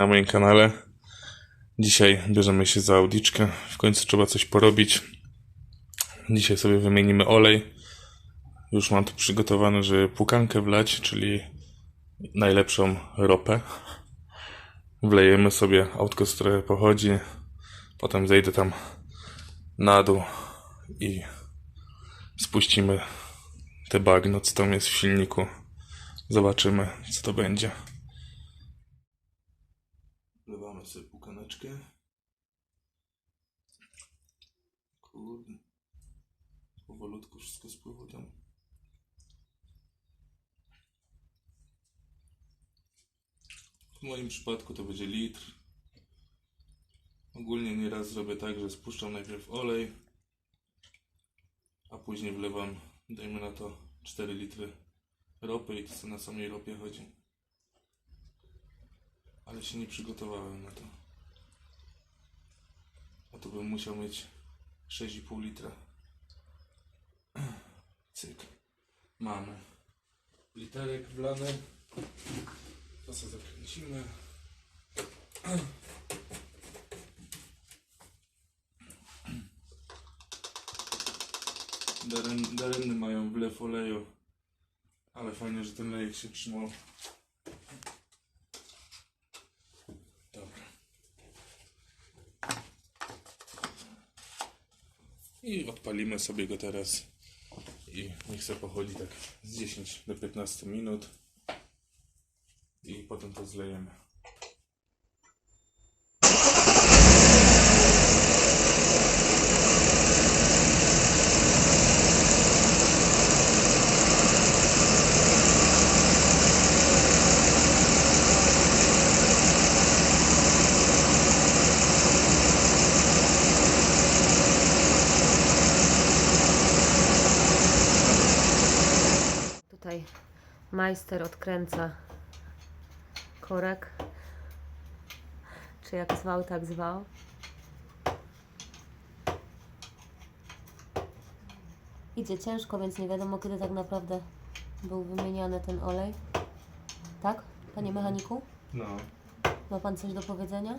na moim kanale. Dzisiaj bierzemy się za audiczkę. W końcu trzeba coś porobić. Dzisiaj sobie wymienimy olej. Już mam tu przygotowane, żeby pukankę wlać, czyli najlepszą ropę. Wlejemy sobie, autko z trochę pochodzi. Potem zejdę tam na dół i spuścimy te bagno, co tam jest w silniku. Zobaczymy, co to będzie. Wlewamy sobie pukaneczkę. Kurde. Powolutku wszystko spływa tam. W moim przypadku to będzie litr. Ogólnie nieraz zrobię tak, że spuszczam najpierw olej, a później wlewam, dajmy na to 4 litry ropy i to co na samej ropie chodzi. Ale się nie przygotowałem na to. A to bym musiał mieć 6,5 litra. Cyk. Mamy. Literek wlany. To sobie zakręcimy. Daren, dareny mają wlew oleju. Ale fajnie, że ten lejek się trzymał. I odpalimy sobie go teraz. I niech sobie pochodzi tak z 10 do 15 minut. I potem to zlejemy. Tutaj majster odkręca korek. Czy jak zwał, tak zwał. Idzie ciężko, więc nie wiadomo kiedy tak naprawdę był wymieniany ten olej. Tak, panie mechaniku? No, Ma pan coś do powiedzenia?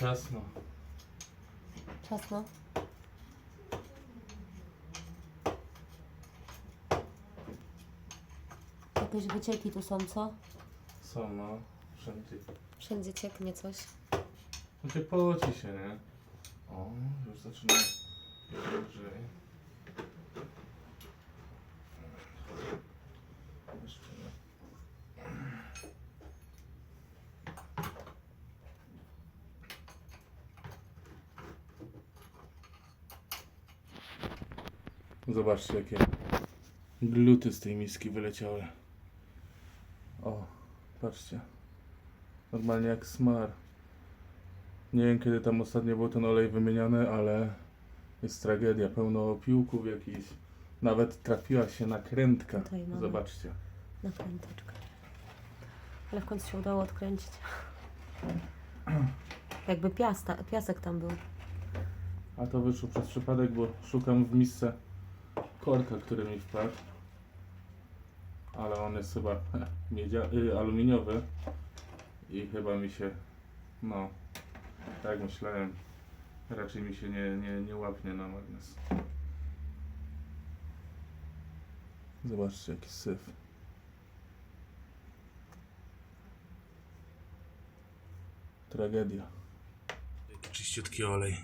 ciasno. Czasno. Jakieś wycieki tu są, co? Są, no. Wszędzie. Wszędzie cieknie coś. Znaczy poci się, nie? O, już zaczyna lżej. Jeszcze nie. Zobaczcie jakie gluty z tej miski wyleciały. Patrzcie. Normalnie jak smar. Nie wiem kiedy tam ostatnio był ten olej wymieniany, ale jest tragedia. Pełno opiłków jakichś. Nawet trafiła się nakrętka. Tutaj mamy. Zobaczcie. Nakręteczkę. Ale w końcu się udało odkręcić. Jakby piasta, piasek tam był. A to wyszło przez przypadek, bo szukam w misce korka, który mi wpadł. Ale on jest chyba y, aluminiowy. I chyba mi się, no, tak jak myślałem, raczej mi się nie, nie, nie łapnie na magnes. Zobaczcie jaki syf. Tragedia. Czyściutki olej.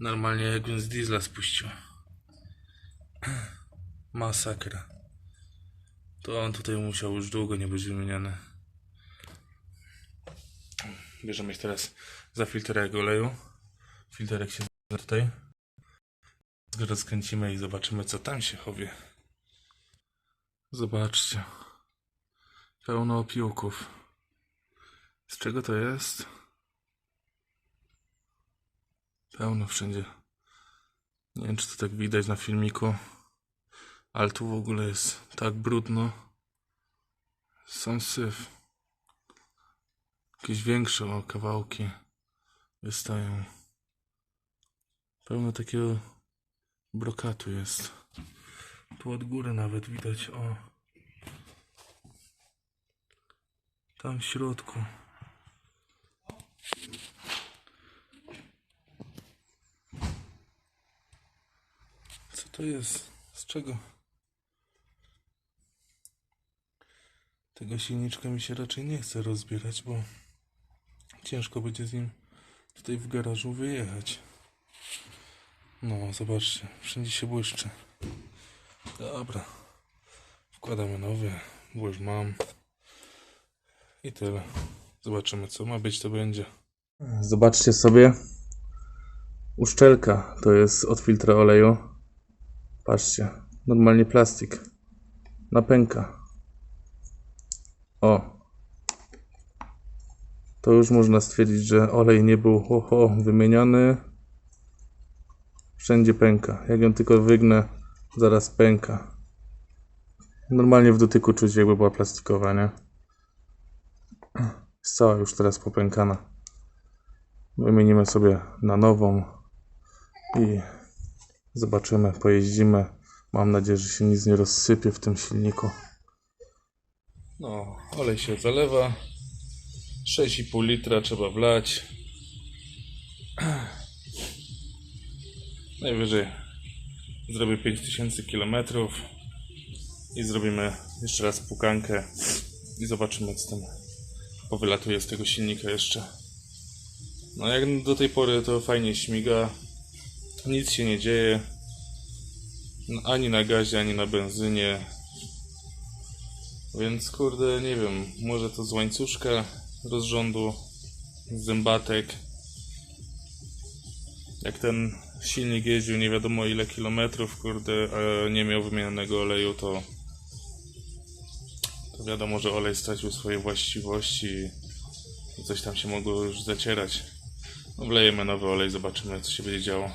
Normalnie jakbym z diesla spuścił. Masakra. To on tutaj musiał już długo nie być wymieniany. Bierzemy się teraz za filterek oleju. Filterek się tutaj. Rozkręcimy i zobaczymy co tam się chowie. Zobaczcie. Pełno opiłków. Z czego to jest? Pełno wszędzie. Nie wiem, czy to tak widać na filmiku, ale tu w ogóle jest tak brudno. Sam syf. Jakieś większe o, kawałki wystają. Pełno takiego brokatu jest. Tu od góry nawet widać, o. Tam w środku. Co to jest? Z czego? Tego silniczka mi się raczej nie chce rozbierać, bo ciężko będzie z nim tutaj w garażu wyjechać. No, zobaczcie, wszędzie się błyszczy. Dobra. Wkładamy nowy, bo już mam. I tyle. Zobaczymy, co ma być, to będzie. Zobaczcie sobie. Uszczelka to jest od filtra oleju. Patrzcie, normalnie plastik. Napęka. O. To już można stwierdzić, że olej nie był ho, ho, wymieniony. Wszędzie pęka. Jak ją tylko wygnę, zaraz pęka. Normalnie w dotyku czuć, jakby była plastikowa, nie? Jest cała już teraz popękana. Wymienimy sobie na nową i zobaczymy, pojeździmy. Mam nadzieję, że się nic nie rozsypie w tym silniku. No, olej się zalewa. 6,5 litra trzeba wlać. Najwyżej zrobię 5000 km i zrobimy jeszcze raz pukankę i zobaczymy co tam powylatuje z tego silnika jeszcze. No jak do tej pory to fajnie śmiga, nic się nie dzieje, No, ani na gazie, ani na benzynie, więc kurde nie wiem, może to z łańcuszka rozrządu, z zębatek. Jak ten silnik jeździł nie wiadomo ile kilometrów, kurde, a nie miał wymienionego oleju, to to wiadomo, że olej stracił swoje właściwości i coś tam się mogło już zacierać. No, wlejemy nowy olej, zobaczymy co się będzie działo.